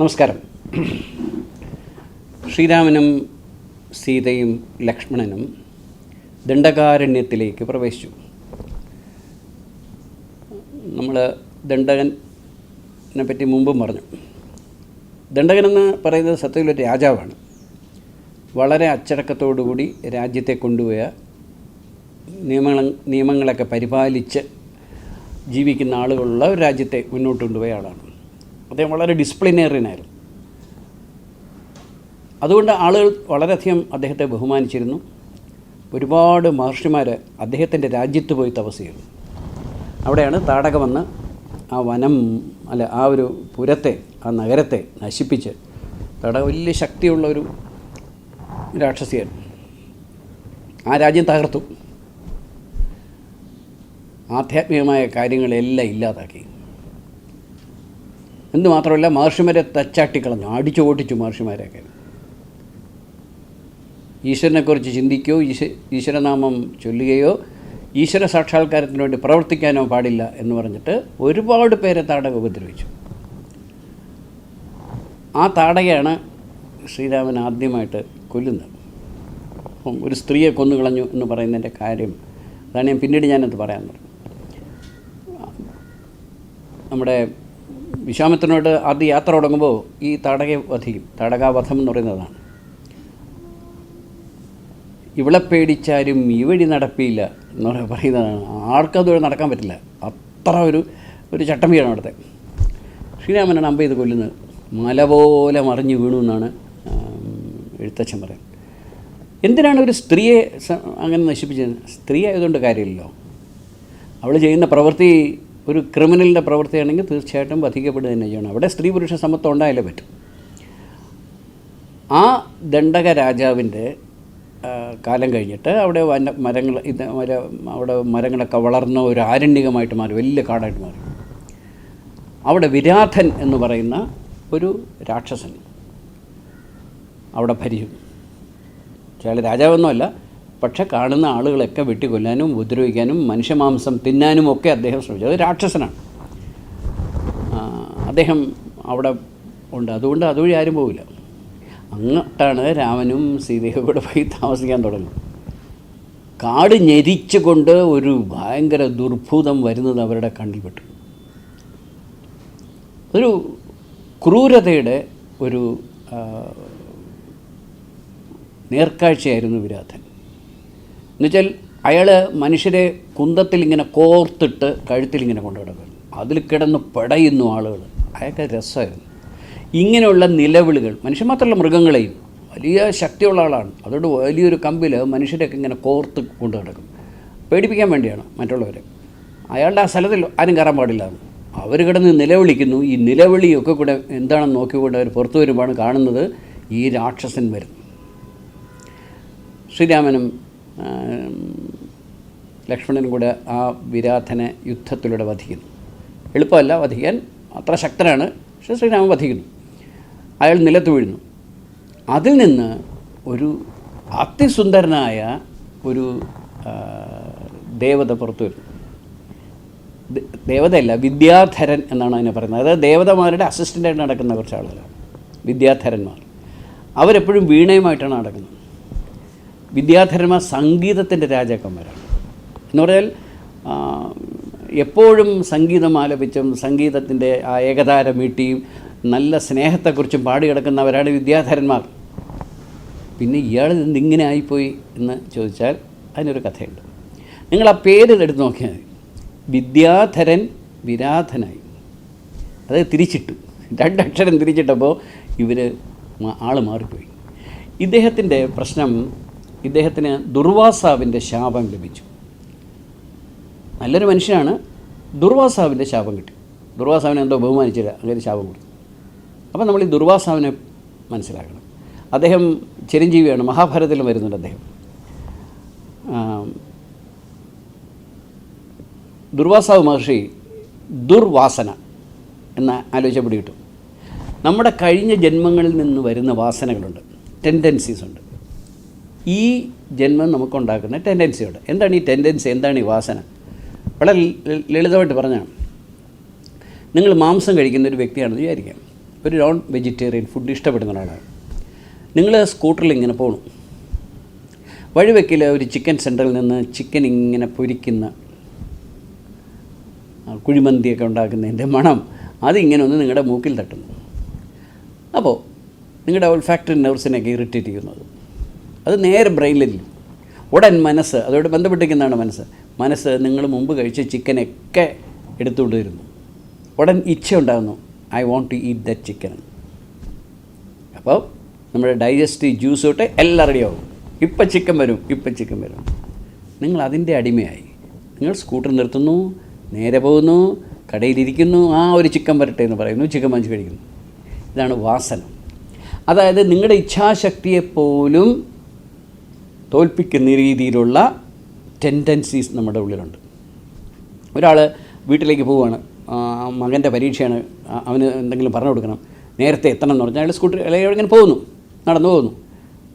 നമസ്കാരം. ശ്രീരാമനും സീതയും ലക്ഷ്മണനും ദണ്ഡകാരണ്യത്തിലേക്ക് പ്രവേശിച്ചു. നമ്മൾ ദണ്ഡകനെ പറ്റി മുമ്പും പറഞ്ഞു. ദണ്ഡകൻ എന്ന് പറയുന്നത് സത്യത്തിൽ ഒരു രാജാവാണ്. വളരെ അച്ചടക്കത്തോടുകൂടി രാജ്യത്തെ കൊണ്ടുപോയ നിയമങ്ങൾ നിയമങ്ങളൊക്കെ പരിപാലിച്ച് ജീവിക്കുന്ന ആളുകളുള്ള ഒരു രാജ്യത്തെ മുന്നോട്ട് കൊണ്ടുപോയ ആളാണ്. അദ്ദേഹം വളരെ ഡിസിപ്ലിനേറിയനായിരുന്നു അതുകൊണ്ട് ആളുകൾ വളരെയധികം അദ്ദേഹത്തെ ബഹുമാനിച്ചിരുന്നു. ഒരുപാട് മഹർഷിമാർ അദ്ദേഹത്തിന്റെ രാജ്യത്ത് പോയി തപസ് ചെയ്തു. അവിടെയാണ് താടക വന്ന് ആ വനം അല്ല ആ ഒരു പുരത്തെ ആ നഗരത്തെ നശിപ്പിച്ച് താടക വലിയ ശക്തിയുള്ള ഒരു രാക്ഷസിയായിരുന്നു ആ രാജ്യം തകർത്തു. ആധ്യാത്മികമായ കാര്യങ്ങളെല്ലാം ഇല്ലാതാക്കി. എന്ന് മാത്രമല്ല മഹർഷിമാരെ തച്ചാട്ടിക്കളഞ്ഞു. അടിച്ചു ഓട്ടിച്ചു മഹർഷിമാരെയൊക്കെ. ഈശ്വരനെക്കുറിച്ച് ചിന്തിക്കുകയോ ഈശ ഈശ്വരനാമം ചൊല്ലുകയോ ഈശ്വര സാക്ഷാത്കാരത്തിന് വേണ്ടി പ്രവർത്തിക്കാനോ പാടില്ല എന്ന് പറഞ്ഞിട്ട് ഒരുപാട് പേരെ താടക ഉപദ്രവിച്ചു. ആ താടകയാണ് ശ്രീരാമൻ ആദ്യമായിട്ട് കൊല്ലുന്നത്. അപ്പം ഒരു സ്ത്രീയെ കൊന്നുകളഞ്ഞു എന്ന് പറയുന്നതിന്റെ കാര്യം അതാണ് ഞാൻ പിന്നീട് ഞാനത് പറയാൻ പറഞ്ഞു നമ്മുടെ വിശ്വാമിത്രനോട് ആദ്യ യാത്ര തുടങ്ങുമ്പോൾ ഈ തടക വധിക്കും താടകാവധം എന്ന് പറയുന്നതാണ്. ഇവളെ പേടിച്ചാലും ഈ വഴി നടപ്പില്ല എന്ന് പറയാൻ പറയുന്നതാണ്. ആർക്കും നടക്കാൻ പറ്റില്ല. അത്ര ഒരു ഒരു ചട്ടമ്പിയാണ് അവിടുത്തെ. ശ്രീരാമനാണ് അമ്പ ചെയ്ത് കൊല്ലുന്നത്. മല പോലെ മറിഞ്ഞു വീണു എന്നാണ് എഴുത്തച്ഛൻ പറയുന്നത്. എന്തിനാണ് ഒരു സ്ത്രീയെ അങ്ങനെ നശിപ്പിച്ചത്? സ്ത്രീ ആയതുകൊണ്ട് കാര്യമില്ലല്ലോ. അവൾ ചെയ്യുന്ന പ്രവൃത്തി ഒരു ക്രിമിനലിന്റെ പ്രവൃത്തിയാണെങ്കിൽ തീർച്ചയായിട്ടും വധിക്കപ്പെടുക തന്നെ ചെയ്യണം. അവിടെ സ്ത്രീ പുരുഷ സമത്വം ഉണ്ടായാലേ പറ്റും. ആ ദണ്ഡക രാജാവിന്റെ കാലം കഴിഞ്ഞിട്ട് അവിടെ വന മരങ്ങൾ ഇത് അവിടെ മരങ്ങളൊക്കെ വളർന്ന ഒരു ആരണ്യകമായിട്ട് മാറി വലിയ കാടായിട്ട് മാറി. അവിടെ വിരാധൻ എന്ന് പറയുന്ന ഒരു രാക്ഷസൻ അവിടെ ഭരിയും അയാൾ രാജാവൊന്നുമല്ല പക്ഷെ കാണുന്ന ആളുകളൊക്കെ വെട്ടിക്കൊല്ലാനും ഉപദ്രവിക്കാനും മനുഷ്യമാംസം തിന്നാനും ഒക്കെ അദ്ദേഹം ശ്രമിച്ചു. അത് രാക്ഷസനാണ്. അദ്ദേഹം അവിടെ ഉണ്ട്. അതുകൊണ്ട് അതുവഴി ആരും പോവില്ല. അങ്ങോട്ടാണ് രാമനും സീതയും പോയി താമസിക്കാൻ തുടങ്ങി കാട് ഞെരിച്ചുകൊണ്ട് ഒരു ഭയങ്കര ദുർഭൂതം വരുന്നത് അവരുടെ കണ്ണിൽപ്പെട്ടു ഒരു ക്രൂരതയുടെ ഒരു നേർക്കാഴ്ചയായിരുന്നു വിരാധൻ. എന്നുവെച്ചാൽ അയാൾ മനുഷ്യരെ കുന്തത്തിൽ ഇങ്ങനെ കോർത്തിട്ട് കഴുത്തിൽ ഇങ്ങനെ കൊണ്ടു കിടക്കുന്നു അതിൽ കിടന്ന് പടയുന്നു ആളുകൾ അയാൾക്ക് രസമായിരുന്നു. ഇങ്ങനെയുള്ള നിലവിളികൾ മനുഷ്യൻ മാത്രമല്ല മൃഗങ്ങളെയും വലിയ ശക്തിയുള്ള ആളാണ്. അതോട് വലിയൊരു കമ്പിൽ മനുഷ്യരെയൊക്കെ ഇങ്ങനെ കോർത്ത് കൊണ്ടു കിടക്കും പേടിപ്പിക്കാൻ വേണ്ടിയാണ് മറ്റുള്ളവരെ. അയാളുടെ ആ സ്ഥലത്തിൽ ആരും കയറാൻ പാടില്ല. അവർ കിടന്ന് നിലവിളിക്കുന്നു. ഈ നിലവിളിയൊക്കെ കൂടെ എന്താണെന്ന് നോക്കിക്കൊണ്ട് അവർ പുറത്തു വരുമ്പോഴാണ് കാണുന്നത് ഈ രാക്ഷസൻ വരുന്നു ശ്രീരാമനും ആ, ലക്ഷ്മണനും കൂടെ ആ വിരാധനെ യുദ്ധത്തിലൂടെ വധിക്കുന്നു. എളുപ്പമല്ല വധിക്കാൻ അത്ര ശക്തനാണ് പക്ഷെ ശ്രീരാമൻ വധിക്കുന്നു. അയാൾ നിലത്ത് വീഴുന്നു. അതിൽ നിന്ന് ഒരു അതിസുന്ദരനായ ഒരു ദേവത പുറത്തു വരുന്നു. ദേവതയല്ല വിദ്യാധരൻ എന്നാണ് അതിനെ പറയുന്നത്. അതായത് ദേവതമാരുടെ അസിസ്റ്റന്റായിട്ട് നടക്കുന്ന കുറച്ച് ആളുകളാണ് വിദ്യാധരന്മാർ. അവരെപ്പോഴും വീണയുമായിട്ടാണ് നടക്കുന്നത്. വിദ്യാധരന്മാർ സംഗീതത്തിന്റെ രാജാക്കന്മാരാണ്. എന്ന് പറഞ്ഞാൽ എപ്പോഴും സംഗീതം ആലപിച്ചും സംഗീതത്തിന്റെ ആ ഏകതാര മീട്ടിയും നല്ല സ്നേഹത്തെക്കുറിച്ചും പാടി കിടക്കുന്നവരാണ് വിദ്യാധരന്മാർ. പിന്നെ ഇയാൾ ഇങ്ങനെ ആയിപ്പോയി എന്ന് ചോദിച്ചാൽ അതിനൊരു കഥയുണ്ട്. നിങ്ങൾ ആ പേര് എടുത്ത് നോക്കിയാൽ മതി. വിദ്യാധരൻ വിരാധനായി. അത് തിരിച്ചിട്ടു. രണ്ടക്ഷരം തിരിച്ചിട്ടപ്പോൾ ഇവർ ആൾ മാറിപ്പോയി. ഇദ്ദേഹത്തിന്റെ പ്രശ്നം ഇദ്ദേഹത്തിന് ദുർവാസാവിന്റെ ശാപം ലഭിച്ചു. നല്ലൊരു മനുഷ്യനാണ് ദുർവാസാവിന്റെ ശാപം കിട്ടി. ദുർവാസാവിനെ എന്തോ ബഹുമാനിച്ചില്ല അങ്ങനെ ശാപം കൊടുത്തു. അപ്പോൾ നമ്മൾ ഈ ദുർവാസാവിനെ മനസ്സിലാക്കണം. അദ്ദേഹം ചിരഞ്ജീവിയാണ് മഹാഭാരതത്തിൽ വരുന്നുണ്ട് അദ്ദേഹം. ദുർവാസാവ് മഹർഷി ദുർവാസന എന്ന ആലോചന പിടികിട്ടും നമ്മുടെ കഴിഞ്ഞ ജന്മങ്ങളിൽ നിന്ന് വരുന്ന വാസനകളുണ്ട് ടെൻഡൻസീസ് ഉണ്ട്. ഈ ജന്മം നമുക്കുണ്ടാക്കുന്ന ടെൻഡൻസി ഉണ്ട് എന്താണ് ഈ ടെൻഡൻസി? എന്താണ് ഈ വാസന? വളരെ ലളിതമായിട്ട് പറഞ്ഞാണ്. നിങ്ങൾ മാംസം കഴിക്കുന്ന ഒരു വ്യക്തിയാണെന്ന് വിചാരിക്കാം. ഒരു നോൺ വെജിറ്റേറിയൻ ഫുഡ് ഇഷ്ടപ്പെടുന്ന ഒരാളാണ്. നിങ്ങൾ സ്കൂട്ടറിൽ ഇങ്ങനെ പോകണം വഴിവെക്കിൽ ഒരു ചിക്കൻ സെന്ററിൽ നിന്ന് ചിക്കൻ ഇങ്ങനെ പൊരിക്കുന്ന കുഴിമന്തിയൊക്കെ ഉണ്ടാക്കുന്നതിന്റെ മണം അതിങ്ങനെ ഒന്ന് നിങ്ങളുടെ മൂക്കിൽ തട്ടുന്നു. അപ്പോൾ നിങ്ങളുടെ ഓൾ ഫാക്ടറി നെർവ്സിനെയൊക്കെ ഇറിറ്റേറ്റ് ചെയ്യുന്നത്. അത് നേരെ ബ്രെയിനിൽ ഉടൻ മനസ്സ് അതോട് ബന്ധപ്പെട്ടിരിക്കുന്നതാണ് മനസ്സ്. മനസ്സ് നിങ്ങൾ മുമ്പ് കഴിച്ച ചിക്കനൊക്കെ എടുത്തുകൊണ്ട് വരുന്നു ഉടൻ ഇച്ഛ ഉണ്ടാകുന്നു I want to eat that chicken. അപ്പോൾ നമ്മുടെ ഡൈജസ്റ്റീവ് ജ്യൂസ് തൊട്ട് എല്ലാം റെഡിയാവും ഇപ്പം ചിക്കൻ വരും ഇപ്പം ചിക്കൻ വരും. നിങ്ങൾ അതിന്റെ അടിമയായി. നിങ്ങൾ സ്കൂട്ടർ നിർത്തുന്നു നേരെ പോകുന്നു കടയിലിരിക്കുന്നു ആ ഒരു ചിക്കൻ വരട്ടെ എന്ന് പറയുന്നു ചിക്കൻ വാങ്ങിച്ച് കഴിക്കുന്നു. ഇതാണ് വാസന. അതായത് നിങ്ങളുടെ ഇച്ഛാശക്തിയെപ്പോലും തോൽപ്പിക്കുന്ന രീതിയിലുള്ള ടെൻഡൻസീസ് നമ്മുടെ ഉള്ളിലുണ്ട്. ഒരാൾ വീട്ടിലേക്ക് പോവുകയാണ്. മകന്റെ പരീക്ഷയാണ്. അവന് എന്തെങ്കിലും പറഞ്ഞു കൊടുക്കണം. നേരത്തെ എത്തണം എന്ന് പറഞ്ഞാൽ അയാൾ സ്കൂട്ടർ അല്ലെങ്കിൽ ഇങ്ങനെ പോകുന്നു. നടന്നു പോകുന്നു.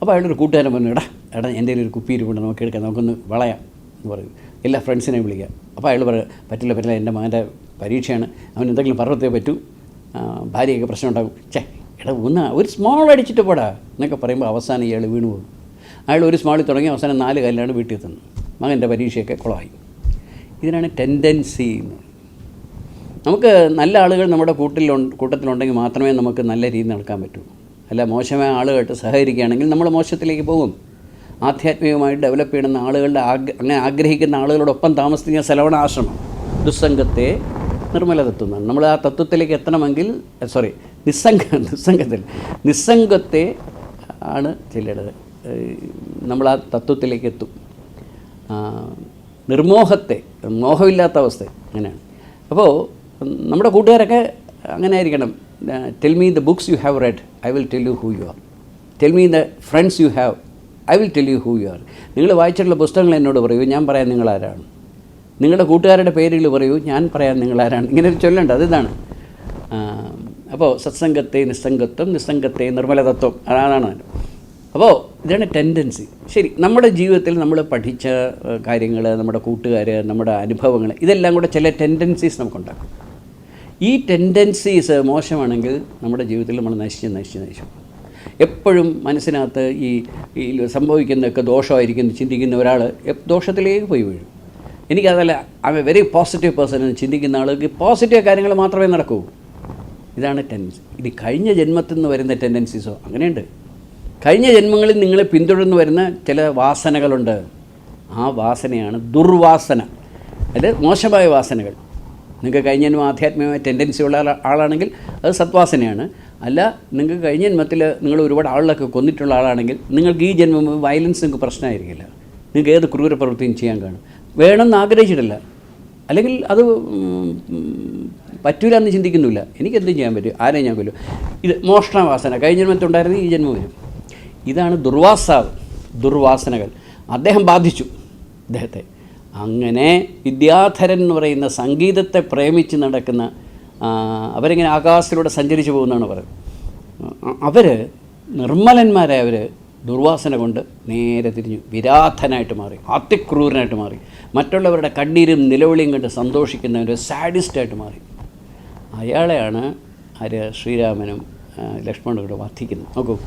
അപ്പോൾ അയാളുടെ ഒരു കൂട്ടുകാരൻ പറഞ്ഞു എടാ എടാ എന്റെ ഒരു കുപ്പി ഇരിപ്പുണ്ട്. നമുക്ക് എടുക്കാം. നമുക്കൊന്ന് വളയാം. എന്ന് പറയും. എല്ലാ ഫ്രണ്ട്സിനെയും വിളിക്കാം അപ്പോൾ അയാൾ പറയും പറ്റില്ല പറ്റില്ല. എന്റെ മകന്റെ പരീക്ഷയാണ്. അവൻ എന്തെങ്കിലും പറഞ്ഞേ പറ്റൂ. ഭാര്യയൊക്കെ പ്രശ്നം ഉണ്ടാകും. ചേ എടാ ഒന്ന് ഒരു സ്മോൾ അടിച്ചിട്ട് പോടാ എന്നൊക്കെ പറയുമ്പോൾ അവസാനം ഇയാൾ വീണു പോകും. അയാൾ ഒരു സ്മാളിൽ തുടങ്ങി അവസാനം നാല് കല്ലാണ് വീട്ടിൽ തന്നു മകന്റെ പരീക്ഷയൊക്കെ കുളമായി. ഇതിനാണ് ടെൻഡൻസി എന്ന്. നമുക്ക് നല്ല ആളുകൾ നമ്മുടെ കൂട്ടിലുണ്ട് കൂട്ടത്തിലുണ്ടെങ്കിൽ മാത്രമേ നമുക്ക് നല്ല രീതിയിൽ നടക്കാൻ പറ്റൂ. അല്ല മോശമായ ആളുകളായിട്ട് സഹകരിക്കുകയാണെങ്കിൽ നമ്മൾ മോശത്തിലേക്ക് പോകും. ആധ്യാത്മികമായി ഡെവലപ്പ് ചെയ്യുന്ന ആളുകളുടെ ആഗ്ര അങ്ങനെ ആഗ്രഹിക്കുന്ന ആളുകളോടൊപ്പം താമസിക്കുന്ന സലവണാശ്രമം ദുസ്സംഗത്തെ നിർമ്മല തത്വം നമ്മൾ ആ തത്വത്തിലേക്ക് എത്തണമെങ്കിൽ സോറി നിസ്സംഗ നിസ്സംഗത്തിൽ നിസ്സംഗത്തെ ആണ് ചെല്ലേണ്ടത്. നമ്മൾ ആ തത്വത്തിലേക്ക് എത്തും. നിർമോഹത്തെ മോഹമില്ലാത്ത അവസ്ഥ അങ്ങനെയാണ്. അപ്പോൾ നമ്മുടെ കൂട്ടുകാരൊക്കെ അങ്ങനെ ആയിരിക്കണം. Tell me the books you have read I will tell you who you are tell me the friends you have I will tell you who you are നിങ്ങൾ വായിച്ചിട്ടുള്ള പുസ്തകങ്ങൾ എന്നോട് പറയൂ ഞാൻ പറയാൻ നിങ്ങൾ ആരാണ്. നിങ്ങളുടെ കൂട്ടുകാരുടെ പേരുകൾ പറയൂ ഞാൻ പറയാൻ നിങ്ങൾ ആരാണ്. ഇങ്ങനെ ഒരു അത് ഇതാണ്. അപ്പോൾ സത്സംഗത്തെ നിസ്സംഗത്വം നിസ്സംഗത്തെ നിർമ്മലതത്വം അതാണ് അപ്പോൾ ഇതാണ് ടെൻഡൻസി ശരി നമ്മുടെ ജീവിതത്തിൽ നമ്മൾ പഠിച്ച കാര്യങ്ങൾ നമ്മുടെ കൂട്ടുകാർ നമ്മുടെ അനുഭവങ്ങൾ ഇതെല്ലാം കൂടെ ചില ടെൻഡൻസീസ് നമുക്കുണ്ടാക്കും. ഈ ടെൻഡൻസീസ് മോശമാണെങ്കിൽ നമ്മുടെ ജീവിതത്തിൽ നമ്മൾ നശിച്ച് നശിച്ച് നശിച്ചു എപ്പോഴും മനസ്സിനകത്ത് ഈ സംഭവിക്കുന്നതൊക്കെ ദോഷമായിരിക്കും എന്ന് ചിന്തിക്കുന്ന ഒരാൾ ദോഷത്തിലേക്ക് പോയി വീഴും. എനിക്കതല്ല I a very positive person എന്ന് ചിന്തിക്കുന്ന ആൾക്ക് പോസിറ്റീവ് കാര്യങ്ങൾ മാത്രമേ നടക്കൂ. ഇതാണ് ടെൻഡൻസി ഇത് കഴിഞ്ഞ ജന്മത്തിൽ നിന്ന് വരുന്ന ടെൻഡൻസീസോ അങ്ങനെയുണ്ട്. കഴിഞ്ഞ ജന്മങ്ങളിൽ നിങ്ങളെ പിന്തുടർന്ന് വരുന്ന ചില വാസനകളുണ്ട്. ആ വാസനയാണ് ദുർവാസന. അത് മോശമായ വാസനകൾ. നിങ്ങൾക്ക് കഴിഞ്ഞ ജന്മം ആധ്യാത്മികമായ ടെൻഡൻസി ഉള്ള ആളാണെങ്കിൽ അത് സത്വാസനയാണ്. അല്ല നിങ്ങൾക്ക് കഴിഞ്ഞ ജന്മത്തിൽ നിങ്ങൾ ഒരുപാട് ആളുകളൊക്കെ കൊന്നിട്ടുള്ള ആളാണെങ്കിൽ നിങ്ങൾക്ക് ഈ ജന്മം വയലൻസ് നിങ്ങൾക്ക് പ്രശ്നമായിരിക്കില്ല. നിങ്ങൾക്ക് ഏത് ക്രൂര പ്രവൃത്തിയും ചെയ്യാൻ കാണും. വേണമെന്ന് ആഗ്രഹിച്ചിട്ടില്ല. അല്ലെങ്കിൽ അത് പറ്റൂല എന്ന് ചിന്തിക്കുന്നില്ല. എനിക്ക് എന്തും ചെയ്യാൻ പറ്റും? ആരെയും ഞാൻ കൊല്ലും? ഇത് മോഷണവാസന. കഴിഞ്ഞ ജന്മത്തുണ്ടായിരുന്നു ഈ ജന്മം വരും. ഇതാണ് ദുർവാസാവ് ദുർവാസനകൾ. അദ്ദേഹം ബാധിച്ചു അദ്ദേഹത്തെ അങ്ങനെ വിദ്യാധരൻ എന്ന് പറയുന്ന സംഗീതത്തെ പ്രേമിച്ച് നടക്കുന്ന അവരിങ്ങനെ ആകാശത്തിലൂടെ സഞ്ചരിച്ചു പോകുന്നതാണ് പറയുന്നത്. അവർ നിർമ്മലന്മാരെ അവർ ദുർവാസന കൊണ്ട് നേരെ തിരിഞ്ഞു. വിരാധനായിട്ട് മാറി അതിക്രൂരനായിട്ട് മാറി. മറ്റുള്ളവരുടെ കണ്ണീരും നിലവിളിയും കണ്ട് സന്തോഷിക്കുന്ന ഒരു സാഡിസ്റ്റായിട്ട് മാറി. അയാളെയാണ് ആര് ശ്രീരാമനും ലക്ഷ്മണനും കൂടെ വധിക്കുന്നത്. നോക്കൂ.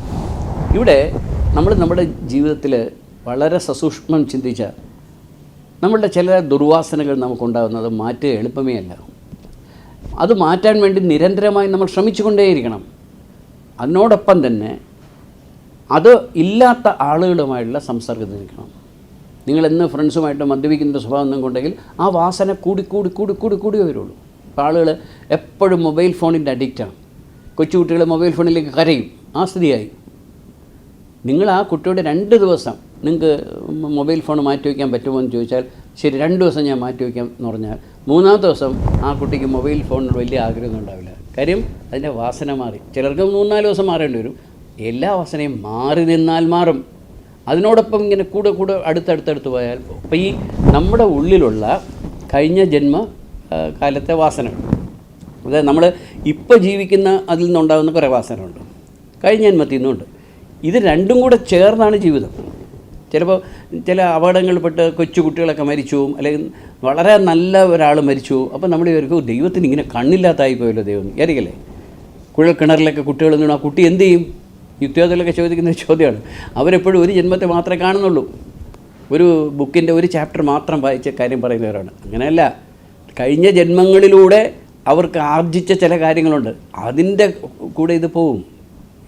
ഇവിടെ നമ്മൾ നമ്മുടെ ജീവിതത്തിൽ വളരെ സസൂക്ഷ്മം ചിന്തിച്ച നമ്മളുടെ ചില ദുർവാസനകൾ നമുക്കുണ്ടാകുന്നത് മാറ്റുക എളുപ്പമേ അല്ല. അത് മാറ്റാൻ വേണ്ടി നിരന്തരമായി നമ്മൾ ശ്രമിച്ചുകൊണ്ടേയിരിക്കണം. അതിനോടൊപ്പം തന്നെ അത് ഇല്ലാത്ത ആളുകളുമായുള്ള സംസർഗത്തിൽ നിൽക്കണം. നിങ്ങൾ എന്ന് ഫ്രണ്ട്സുമായിട്ട് മദ്യപിക്കുന്ന സ്വഭാവം നിങ്ങൾക്കുണ്ടെങ്കിൽ ആ വാസന കൂടി കൂടി കൂടി കൂടി കൂടി വരുള്ളൂ. ഇപ്പം ആളുകൾ എപ്പോഴും മൊബൈൽ ഫോണിന്റെ അഡിക്റ്റാണ്. കൊച്ചുകുട്ടികൾ മൊബൈൽ ഫോണിലേക്ക് കരയും. ആ സ്ഥിതിയായി. നിങ്ങൾ ആ കുട്ടിയുടെ രണ്ട് ദിവസം നിങ്ങൾക്ക് മൊബൈൽ ഫോൺ മാറ്റി വയ്ക്കാൻ പറ്റുമോ എന്ന് ചോദിച്ചാൽ ശരി രണ്ട് ദിവസം ഞാൻ മാറ്റി വയ്ക്കാം എന്ന് പറഞ്ഞാൽ മൂന്നാമത്തെ ദിവസം ആ കുട്ടിക്ക് മൊബൈൽ ഫോണിനോട് വലിയ ആഗ്രഹമൊന്നും ഉണ്ടാവില്ല. കാര്യം അതിന്റെ വാസന മാറി. ചിലർക്ക് മൂന്നാൽ ദിവസം മാറേണ്ടി വരും. എല്ലാ വാസനയും മാറി നിന്നാൽ മാറും. അതിനോടൊപ്പം ഇങ്ങനെ കൂടെ കൂടെ അടുത്തടുത്തടുത്ത് പോയാൽ അപ്പോൾ ഈ നമ്മുടെ ഉള്ളിലുള്ള കഴിഞ്ഞ ജന്മ കാലത്തെ വാസനകൾ. അതായത് നമ്മൾ ഇപ്പോൾ ജീവിക്കുന്ന അതിൽ നിന്നുണ്ടാകുന്ന കുറേ വാസനകളുണ്ട്. കഴിഞ്ഞ ജന്മത്തിൽ നിന്നുണ്ട് ഇത് രണ്ടും കൂടെ ചേർന്നാണ് ജീവിതം. ചിലപ്പോൾ ചില അപകടങ്ങളിൽപ്പെട്ട് കൊച്ചു കുട്ടികളൊക്കെ മരിച്ചു. അല്ലെങ്കിൽ വളരെ നല്ല ഒരാൾ മരിച്ചു. അപ്പോൾ നമ്മൾ ഇവർക്ക് ദൈവത്തിന് ഇങ്ങനെ കണ്ണില്ലാത്തായി പോയല്ലോ ദൈവം. അറിയില്ലേ കുഴൽ കിണറിലൊക്കെ കുട്ടികൾ വീണു ആ കുട്ടി എന്ത് ചെയ്യും? യുദ്ധത്തിലൊക്കെ ചോദിക്കുന്ന ചോദ്യമാണ്. അവരെപ്പോഴും ഒരു ജന്മത്തെ മാത്രമേ കാണുന്നുള്ളൂ. ഒരു ബുക്കിന്റെ ഒരു ചാപ്റ്റർ മാത്രം വായിച്ച കാര്യം പറയുന്നവരാണ്. അങ്ങനെയല്ല. കഴിഞ്ഞ ജന്മങ്ങളിലൂടെ അവർക്ക് ആർജിച്ച ചില കാര്യങ്ങളുണ്ട്. അതിന്റെ കൂടെ ഇത് പോവും.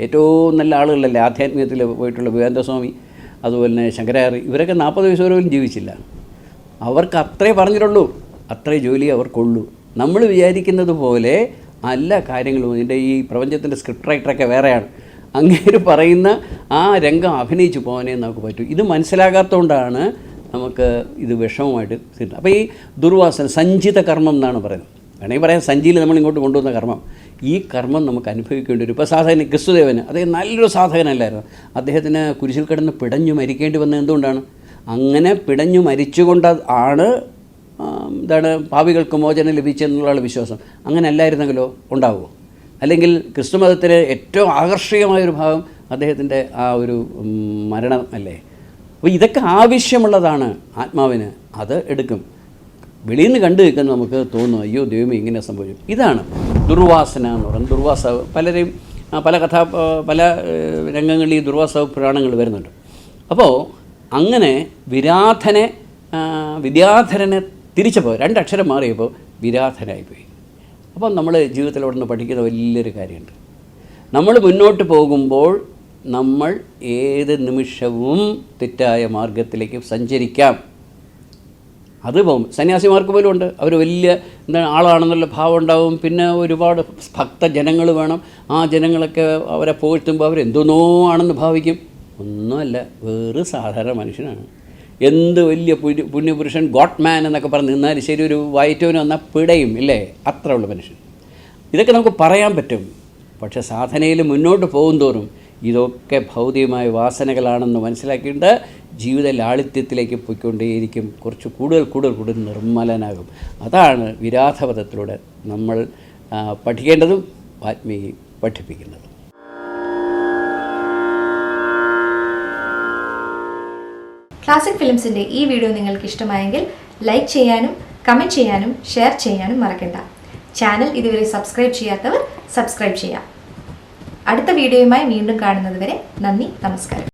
ഏറ്റവും നല്ല ആളുകളല്ലേ? ആധ്യാത്മികത്തിൽ പോയിട്ടുള്ള വിവേന്ദ്രസ്വാമി അതുപോലെ തന്നെ ശങ്കരാചാര്യ ഇവരൊക്കെ നാൽപ്പത് വയസ്സ് വരെ ജീവിച്ചില്ല. അവർക്ക് അത്രേ പറഞ്ഞിട്ടുള്ളൂ. അത്രേ ജോലി അവർക്കുള്ളൂ. നമ്മൾ വിചാരിക്കുന്നത് പോലെ അല്ല കാര്യങ്ങളും ഇതിന്റെ ഈ പ്രപഞ്ചത്തിന്റെ സ്ക്രിപ്റ്റ് റൈറ്ററൊക്കെ വേറെയാണ്. അങ്ങേര് പറയുന്ന ആ രംഗം അഭിനയിച്ചു പോകാനേ നമുക്ക് പറ്റൂ. ഇത് മനസ്സിലാകാത്തതുകൊണ്ടാണ് നമുക്ക് ഇത് വിഷമമായിട്ട് തീരുന്നത് അപ്പോൾ ഈ ദുർവാസന സഞ്ചിത കർമ്മം എന്നാണ് പറയുന്നത്. വേണമെങ്കിൽ പറയാം സഞ്ചിയിൽ നമ്മൾ ഇങ്ങോട്ട് കൊണ്ടുവന്ന കർമ്മം. ഈ കർമ്മം നമുക്ക് അനുഭവിക്കേണ്ടി വരും. ഇപ്പോൾ സാധകന് ക്രിസ്തുദേവന് അദ്ദേഹം നല്ലൊരു സാധകനല്ലായിരുന്നു. അദ്ദേഹത്തിന് കുരിശിൽ കിടന്ന് പിടഞ്ഞു മരിക്കേണ്ടി വന്നത് എന്തുകൊണ്ടാണ്? അങ്ങനെ പിടഞ്ഞു മരിച്ചുകൊണ്ട് ആണ് എന്താണ് പാവികൾക്ക് മോചനം ലഭിച്ചെന്നുള്ള വിശ്വാസം. അങ്ങനെ അല്ലായിരുന്നെങ്കിലോ ഉണ്ടാവുമോ? അല്ലെങ്കിൽ ക്രിസ്തു മതത്തിന് ഏറ്റവും ആകർഷകമായൊരു ഭാഗം അദ്ദേഹത്തിന്റെ ആ ഒരു മരണം അല്ലേ? അപ്പോൾ ഇതൊക്കെ ആവശ്യമുള്ളതാണ് ആത്മാവിന്. അത് എടുക്കും. വെളിയിൽ നിന്ന് കണ്ടു നിൽക്കുന്ന നമുക്ക് തോന്നും അയ്യോ ദൈവം ഇങ്ങനെ സംഭവിക്കും ഇതാണ് ദുർവാസന എന്ന് പറയുന്നത് ദുർവാസ പലരെയും പല കഥാ പല രംഗങ്ങളിൽ ഈ ദുർവാസാവ് പുരാണങ്ങൾ വരുന്നുണ്ട്. അപ്പോൾ അങ്ങനെ വിരാധനെ വിദ്യാധരനെ തിരിച്ചപ്പോൾ രണ്ടക്ഷരം മാറിയപ്പോൾ വിരാധനായിപ്പോയി. അപ്പോൾ നമ്മൾ ജീവിതത്തിൽ അവിടെ നിന്ന് പഠിക്കുന്ന വലിയൊരു കാര്യമുണ്ട്. നമ്മൾ മുന്നോട്ട് പോകുമ്പോൾ നമ്മൾ ഏത് നിമിഷവും തെറ്റായ മാർഗത്തിലേക്ക് സഞ്ചരിക്കാം. അത് സന്യാസിമാർക്ക് പോലും ഉണ്ട്. അവർ വലിയ എന്താണ് ആളാണെന്നുള്ള ഭാവം ഉണ്ടാവും. പിന്നെ ഒരുപാട് ഭക്തജനങ്ങൾ വേണം. ആ ജനങ്ങളൊക്കെ അവരെ പുകഴ്ത്തുമ്പോൾ അവരെന്തോന്നോ ആണെന്ന് ഭാവിക്കും. ഒന്നുമല്ല വേറെ സാധാരണ മനുഷ്യനാണ്. എന്ത് വലിയ പുണ്യ പുണ്യപുരുഷൻ ഗോഡ് മാൻ എന്നൊക്കെ പറഞ്ഞ് നിന്നാൽ ശരി ഒരു വയറ്റോന് വന്നാൽ പിടയും ഇല്ലേ? അത്ര ഉള്ള മനുഷ്യൻ. ഇതൊക്കെ നമുക്ക് പറയാൻ പറ്റും. പക്ഷേ സാധനയിൽ മുന്നോട്ട് പോകും തോറും ഇതൊക്കെ ഭൗതികമായ വാസനകളാണെന്ന് മനസ്സിലാക്കിയിട്ട് ജീവിത ലാളിത്യത്തിലേക്ക് പോയിക്കൊണ്ടേയിരിക്കും. കുറച്ച് കൂടുതൽ കൂടുതൽ കൂടുതൽ നിർമ്മലനാകും. അതാണ് വിരാധപഥത്തിലൂടെ നമ്മൾ പഠിക്കേണ്ടതും വാത്മീകി പഠിപ്പിക്കുന്നതും. ക്ലാസിക് ഫിലിംസിന്റെ ഈ വീഡിയോ നിങ്ങൾക്ക് ഇഷ്ടമായെങ്കിൽ ലൈക്ക് ചെയ്യാനും കമന്റ് ചെയ്യാനും ഷെയർ ചെയ്യാനും മറക്കണ്ട. ചാനൽ ഇതുവരെ സബ്സ്ക്രൈബ് ചെയ്യാത്തവർ സബ്സ്ക്രൈബ് ചെയ്യാം. അടുത്ത വീഡിയോയുമായി വീണ്ടും കാണുന്നതുവരെ നന്ദി നമസ്കാരം.